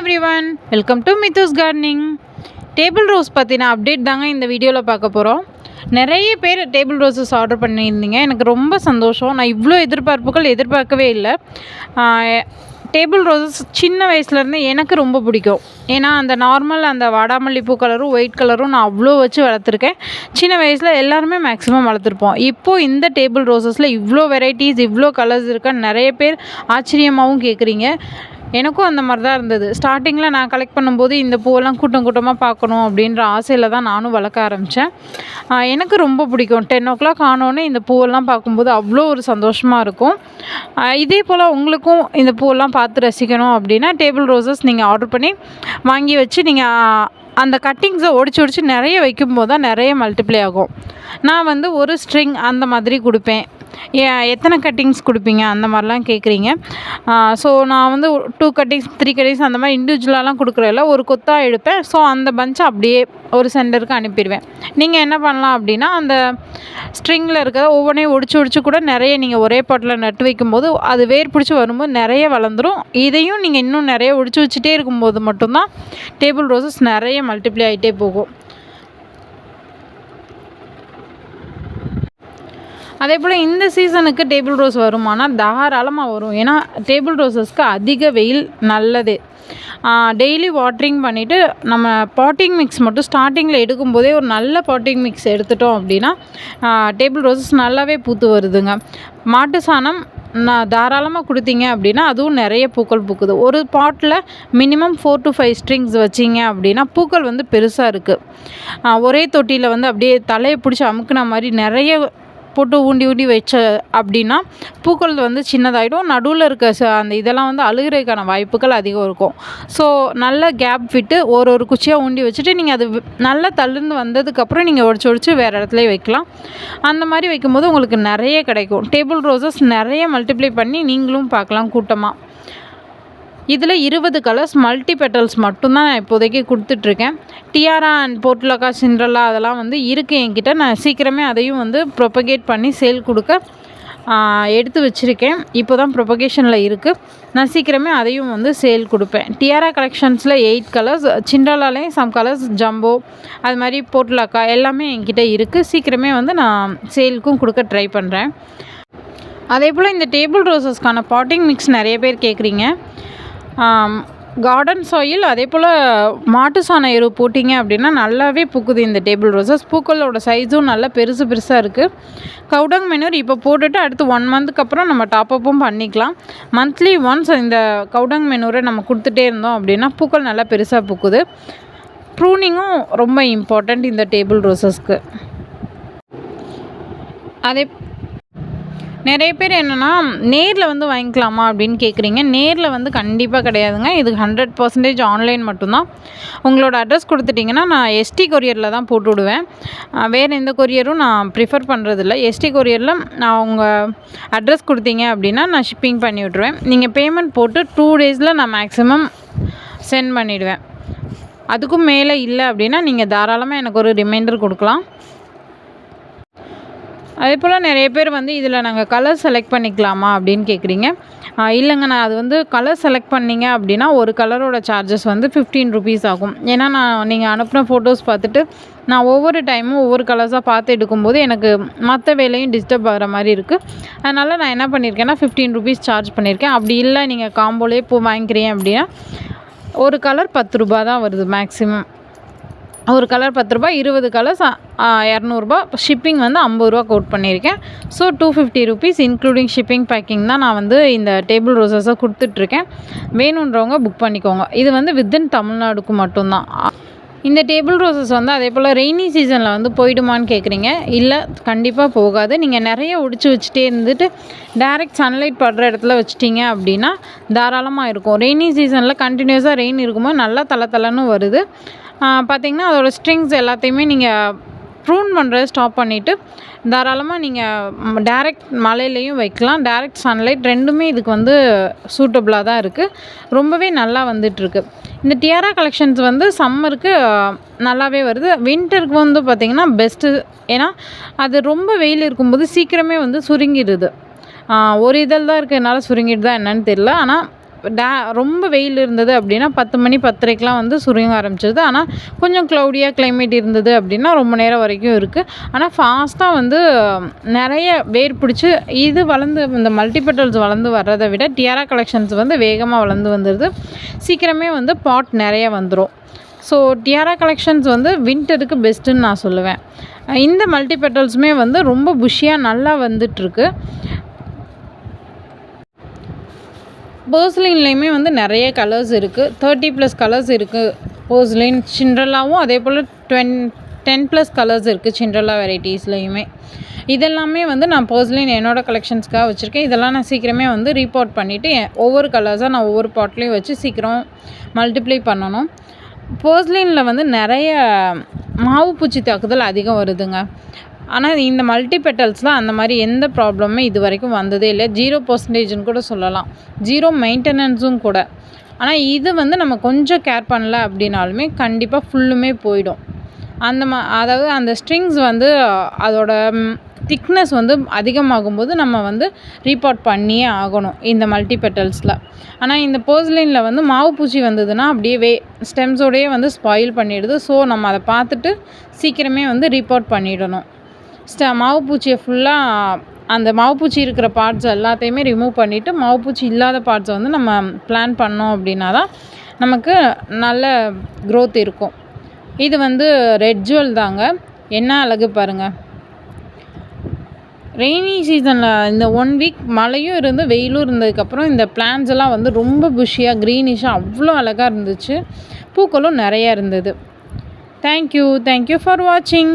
Everyone welcome to Mithu's gardening table rose பற்றின update தாங்க இந்த வீடியோவில் பார்க்க போகிறோம் நிறைய பேர் டேபிள் ரோஸஸ் ஆர்டர் பண்ணியிருந்தீங்க. எனக்கு ரொம்ப சந்தோஷம். நான் இவ்வளோ எதிர்பார்ப்புகள் எதிர்பார்க்கவே இல்லை. டேபிள் ரோஸஸ் சின்ன வயசுலேருந்து எனக்கு ரொம்ப பிடிக்கும். ஏன்னா அந்த நார்மல் அந்த வாடாமல்லி பூ கலரும் ஒயிட் கலரும் நான் அவ்வளோ வச்சு வளர்த்துருக்கேன். சின்ன வயசில் எல்லாருமே மேக்ஸிமம் வளர்த்துருப்போம். இப்போது இந்த டேபிள் ரோஸஸில் இவ்வளோ வெரைட்டிஸ் இவ்வளோ கலர்ஸ் இருக்கான்னு நிறைய பேர் ஆச்சரியமாகவும் கேட்குறீங்க எனக்கும் அந்த மாதிரி தான் இருந்தது. ஸ்டார்டிங்கில் நான் கலெக்ட் பண்ணும்போது இந்த பூவெல்லாம் கூட்டம் கூட்டமாக பார்க்கணும் அப்படின்ற ஆசையில் தான் நானும் வளர்க்க ஆரம்பித்தேன் எனக்கு ரொம்ப பிடிக்கும். டென் ஓ கிளாக் ஆனோடனே இந்த பூவெல்லாம் பார்க்கும்போது அவ்வளோ ஒரு சந்தோஷமாக இருக்கும். இதே போல் உங்களுக்கும் இந்த பூவெல்லாம் பார்த்து ரசிக்கணும் அப்படின்னா டேபிள் ரோசஸ் நீங்கள் ஆர்டர் பண்ணி வாங்கி வச்சு நீங்கள் அந்த கட்டிங்ஸை ஒடிச்சு ஒடிச்சு நிறைய வைக்கும்போது தான் நிறைய மல்டிப்ளை ஆகும். நான் வந்து ஒரு ஸ்ட்ரிங் அந்த மாதிரி கொடுப்பேன். எத்தனை கட்டிங்ஸ் கொடுப்பீங்க? அந்த மாதிரிலாம் கேட்குறீங்க ஸோ நான் வந்து டூ கட்டிங்ஸ் த்ரீ கட்டிங்ஸ் அந்த மாதிரி இண்டிவிஜுவலாலாம் கொடுக்குறதில்ல. ஒரு கொத்தாக எடுப்பேன். ஸோ அந்த பஞ்சை அப்படியே ஒரு சென்டருக்கு அனுப்பிடுவேன். நீங்கள் என்ன பண்ணலாம் அப்படின்னா அந்த ஸ்ட்ரிங்கில் இருக்கிற ஒவ்வொன்றையும் ஒடிச்சு ஒடிச்சு கூட நிறைய நீங்கள் ஒரே பாட்டில் நட்டு வைக்கும்போது அது வேர் பிடிச்சி வரும்போது நிறைய வளர்ந்துடும் இதையும் நீங்கள் இன்னும் நிறைய ஒடிச்சு வச்சுட்டே இருக்கும்போது மட்டும்தான் டேபிள் ரோசஸ் நிறைய மல்டிப்ளை ஆகிட்டே போகும். அதே போல் இந்த சீசனுக்கு டேபிள் ரோஸ் வருமானா தாராளமாக வரும். ஏன்னா டேபிள் ரோஸஸ்க்கு அதிக வெயில் நல்லது. டெய்லி வாட்ரிங் பண்ணிவிட்டு நம்ம பாட்டிங் மிக்ஸ் மட்டும் ஸ்டார்டிங்கில் எடுக்கும்போதே ஒரு நல்ல பாட்டிங் மிக்ஸ் எடுத்துட்டோம் அப்படின்னா டேபிள் ரோஸஸ் நல்லாவே பூத்து வருதுங்க. மாட்டு சாணம் நான் தாராளமாக கொடுத்தீங்க அப்படின்னா அதுவும் நிறைய பூக்கள் பூக்குது. ஒரு bottle minimum four to five strings வச்சிங்க அப்படின்னா பூக்கள் வந்து பெருசாக இருக்குது ஒரே தொட்டியில் வந்து அப்படியே தலையை பிடிச்சி அமுக்குன மாதிரி நிறைய போட்டு ஊண்டி ஊண்டி வச்ச அப்படின்னா பூக்கள் வந்து சின்னதாயிடும். நடுவில் இருக்க ச அந்த இதெல்லாம் வந்து அழுகிறதுக்கான வாய்ப்புகள் அதிகம் இருக்கும். ஸோ நல்ல கேப் விட்டு ஒரு ஒரு குச்சியாக ஊண்டி வச்சுட்டு நீங்கள் அது நல்லா தள்ளுந்து வந்ததுக்கப்புறம் நீங்கள் உடச்சி உடச்சு வேறு இடத்துல வைக்கலாம். அந்த மாதிரி வைக்கும்போது உங்களுக்கு நிறைய கிடைக்கும். டேபிள் ரோஸஸ் நிறைய மல்டிப்ளை பண்ணி நீங்களும் பார்க்கலாம் கூட்டமாக இதில் இருபது கலர்ஸ் மல்டி பெட்டல்ஸ் மட்டும்தான் நான் இப்போதைக்கு கொடுத்துட்ருக்கேன். டியாரா அண்ட் போர்ட்லக்கா சிண்ட்ரல்லா அதெல்லாம் வந்து இருக்குது என்கிட்ட. நான் சீக்கிரமே அதையும் வந்து ப்ரொபகேட் பண்ணி சேல் கொடுக்க எடுத்து வச்சுருக்கேன். இப்போ தான் ப்ரொபகேஷனில் இருக்குது நான் சீக்கிரமே அதையும் வந்து சேல் கொடுப்பேன். டிஆரா கலெக்ஷன்ஸில் எயிட் கலர்ஸ் சிண்ட்ரலாலேயும் சம் கலர்ஸ் ஜம்போ அது மாதிரி போர்ட்லக்கா எல்லாமே என்கிட்ட இருக்குது சீக்கிரமே வந்து நான் சேலுக்கும் கொடுக்க ட்ரை பண்ணுறேன் அதே போல் இந்த டேபிள் ரோசஸ்க்கான பாட்டிங் மிக்ஸ் நிறைய பேர் கேட்குறீங்க கார்டன் சாயில் அதே போல் மாட்டு சாண எரு போட்டிங்க அப்படின்னா நல்லாவே பூக்குது இந்த டேபிள் ரோஸஸ் பூக்களோட சைஸும் நல்லா பெருசு பெருசாக இருக்குது கவுடங் மெனூர் இப்போ போட்டுட்டு அடுத்து ஒன் மந்த்துக்கு அப்புறம் நம்ம டாப்அப்பும் பண்ணிக்கலாம். மந்த்லி ஒன்ஸ் இந்த கவுடங் மெனூரை நம்ம கொடுத்துட்டே இருந்தோம் அப்படின்னா பூக்கள் நல்லா பெருசாக பூக்குது. ப்ரூனிங்கும் ரொம்ப இம்பார்ட்டண்ட் இந்த டேபிள் ரோஸஸ்க்கு அதே நிறைய பேர் என்னென்னா நேரில் வந்து வாங்கிக்கலாமா? அப்படின்னு கேட்குறீங்க நேரில் வந்து கண்டிப்பாக கிடையாதுங்க. இது ஹண்ட்ரட் பர்சன்டேஜ் ஆன்லைன் மட்டும்தான். உங்களோட அட்ரஸ் கொடுத்துட்டிங்கன்னா நான் எஸ்டி கொரியரில் தான் போட்டு விடுவேன் வேறு எந்த கொரியரும் நான் ப்ரிஃபர் பண்ணுறதில்ல எஸ்டி கொரியரில் நான் உங்கள் அட்ரஸ் கொடுத்தீங்க அப்படின்னா நான் ஷிப்பிங் பண்ணி விட்ருவேன் நீங்கள் பேமெண்ட் போட்டு டூ டேஸில் நான் மேக்ஸிமம் சென்ட் பண்ணிவிடுவேன் அதுக்கும் மேலே இல்லை அப்படின்னா நீங்கள் தாராளமாக எனக்கு ஒரு ரிமைண்டர் கொடுக்கலாம். அதே போல் நிறைய பேர் வந்து இதில் நாங்கள் கலர் செலக்ட் பண்ணிக்கலாமா அப்படின்னு கேட்குறீங்க இல்லைங்க நான் அது வந்து கலர் செலக்ட் பண்ணீங்க அப்படின்னா ஒரு கலரோட சார்ஜஸ் வந்து ஃபிஃப்டீன் ருபீஸ் ஆகும். ஏன்னா நான் நீங்கள் அனுப்பின ஃபோட்டோஸ் பார்த்துட்டு நான் ஒவ்வொரு டைமும் ஒவ்வொரு கலர்ஸாக பார்த்து எடுக்கும்போது எனக்கு மற்ற வேலையும் டிஸ்டர்ப் ஆகிற மாதிரி இருக்குது அதனால் நான் என்ன பண்ணியிருக்கேன்னா ஃபிஃப்டீன் ருபீஸ் சார்ஜ் பண்ணியிருக்கேன் அப்படி இல்லை நீங்கள் காம்போலே பூ வாங்கிக்கிறீங்க அப்படின்னா ஒரு கலர் பத்து ரூபா தான் வருது மேக்ஸிமம் ஒரு கலர் பத்து ரூபாய் இருபது கலர்ஸ் இரநூறுபா. ஷிப்பிங் வந்து ஐம்பது ரூபா கோட் பண்ணியிருக்கேன். So two fifty rupees including shipping packing தான் நான் வந்து இந்த டேபிள் ரோசஸை கொடுத்துட்ருக்கேன். வேணுன்றவங்க புக் பண்ணிக்கோங்க. இது வந்து வித்தின் தமிழ்நாடுக்கு மட்டும்தான். இந்த டேபிள் ரோசஸ் வந்து அதே போல் ரெய்னி சீசனில் வந்து போயிடுமான்னு கேட்குறீங்க இல்லை கண்டிப்பாக போகாது. நீங்கள் நிறைய ஒடிச்சு வச்சுட்டே இருந்துட்டு டேரெக்ட் சன்லைட் படுற இடத்துல வச்சுட்டீங்க அப்படின்னா தாராளமாக இருக்கும். ரெய்னி சீசனில் கண்டினியூஸாக ரெயின் இருக்கும்போது நல்லா தலை தலைன்னு வருது. பார்த்திங்கன்னா அதோட ஸ்ட்ரிங்ஸ் எல்லாத்தையுமே நீங்கள் ப்ரூன் பண்ணுறத ஸ்டாப் பண்ணிவிட்டு தாராளமாக நீங்கள் டேரெக்ட் மழையிலையும் வைக்கலாம். டேரெக்ட் சன்லைட் ரெண்டுமே இதுக்கு வந்து சூட்டபுளாக தான் இருக்குது ரொம்பவே நல்லா வந்துட்டுருக்கு இந்த டியாரா கலெக்ஷன்ஸ் வந்து சம்மருக்கு நல்லாவே வருது. வின்டருக்கு வந்து பார்த்திங்கன்னா பெஸ்ட்டு ஏன்னா அது ரொம்ப வெயில் இருக்கும்போது சீக்கிரமே வந்து சுருங்கிடுது. ஒரு இதழ் தான் இருக்கிறதுனால சுருங்கிட்டு தான் என்னன்னு தெரியல. ஆனால் டே ரொம்ப வெயில் இருந்தது அப்படின்னா பத்து மணி பத்தரைக்கெலாம் வந்து சுருங்க ஆரம்பிச்சிருது ஆனால் கொஞ்சம் க்ளவுடியாக கிளைமேட் இருந்தது அப்படின்னா ரொம்ப நேரம் வரைக்கும் இருக்குது ஆனால் ஃபாஸ்ட்டாக வந்து நிறைய வேர் பிடிச்சி இது வளர்ந்து இந்த மல்டிபெட்டல்ஸ் வளர்ந்து வர்றதை விட டியாரா கலெக்ஷன்ஸ் வந்து வேகமாக வளர்ந்து வந்துடுது சீக்கிரமே வந்து பாட் நிறைய வந்துடும் ஸோ டியாரா கலெக்ஷன்ஸ் வந்து வின்டருக்கு பெஸ்ட்டுன்னு நான் சொல்லுவேன். இந்த மல்டிபெட்டல்ஸுமே வந்து ரொம்ப புஷியாக நல்லா வந்துட்டுருக்கு. போஸ்லின்லேயுமே வந்து நிறைய கலர்ஸ் இருக்குது தேர்ட்டி ப்ளஸ் கலர்ஸ் இருக்குது போஸ்லின். சிண்ட்ரலாவும் அதே போல் டுவென் டென் ப்ளஸ் கலர்ஸ் இருக்குது சிண்ட்ரலா வெரைட்டிஸ்லேயுமே இதெல்லாமே வந்து நான் போஸ்லின் என்னோடய கலெக்ஷன்ஸ்க்காக வச்சுருக்கேன். இதெல்லாம் நான் சீக்கிரமே வந்து ரீபோர்ட் பண்ணிவிட்டு ஒவ்வொரு கலர்ஸாக நான் ஒவ்வொரு பாட்லேயும் வச்சு சீக்கிரம் மல்டிப்ளை பண்ணணும். போஸ்லினில் வந்து நிறைய மாவு பூச்சி தாக்குதல் அதிகம் வருதுங்க. ஆனால் இந்த மல்டி பெட்டல்ஸில் அந்த மாதிரி எந்த ப்ராப்ளமுமே இது வரைக்கும் வந்ததே இல்லை. ஜீரோ பர்சன்டேஜ்னு கூட சொல்லலாம். ஜீரோ மெயின்டெனன்ஸும் கூட. ஆனால் இது வந்து நம்ம கொஞ்சம் கேர் பண்ணல அப்படின்னாலுமே கண்டிப்பாக ஃபுல்லுமே போயிடும். அந்த மா அதாவது அந்த ஸ்ட்ரிங்ஸ் வந்து அதோட திக்னஸ் வந்து அதிகமாகும்போது நம்ம வந்து ரீபார்ட் பண்ணியே ஆகணும் இந்த மல்டி பெட்டல்ஸில் ஆனால் இந்த போர்ஸ்லினில் வந்து மாவு பூச்சி வந்ததுன்னா அப்படியே வே ஸ்டெம்ஸோடையே வந்து ஸ்பாயில் பண்ணிடுது. ஸோ நம்ம அதை பார்த்துட்டு சீக்கிரமே வந்து ரீபார்ட் பண்ணிடணும். ஸ்ட மாவு பூச்சியை ஃபுல்லாக அந்த மாவு பூச்சி இருக்கிற பார்ட்ஸ் எல்லாத்தையுமே ரிமூவ் பண்ணிவிட்டு மாவு பூச்சி இல்லாத பார்ட்ஸை வந்து நம்ம பிளான் பண்ணோம் அப்படின்னா தான் நமக்கு நல்ல க்ரோத் இருக்கும். இது வந்து ரெட் ஜுவல் தாங்க. என்ன அழகு பாருங்கள் ரெய்னி சீசனில் இந்த ஒன் வீக் மழையும் இருந்து வெயிலும் இருந்ததுக்கப்புறம் இந்த பிளான்ஸ் எல்லாம் வந்து ரொம்ப புஷியாக க்ரீனிஷாக அவ்வளோ அழகாக இருந்துச்சு. பூக்களும் நிறையா இருந்தது. தேங்க்யூ தேங்க்யூ ஃபார் வாட்சிங்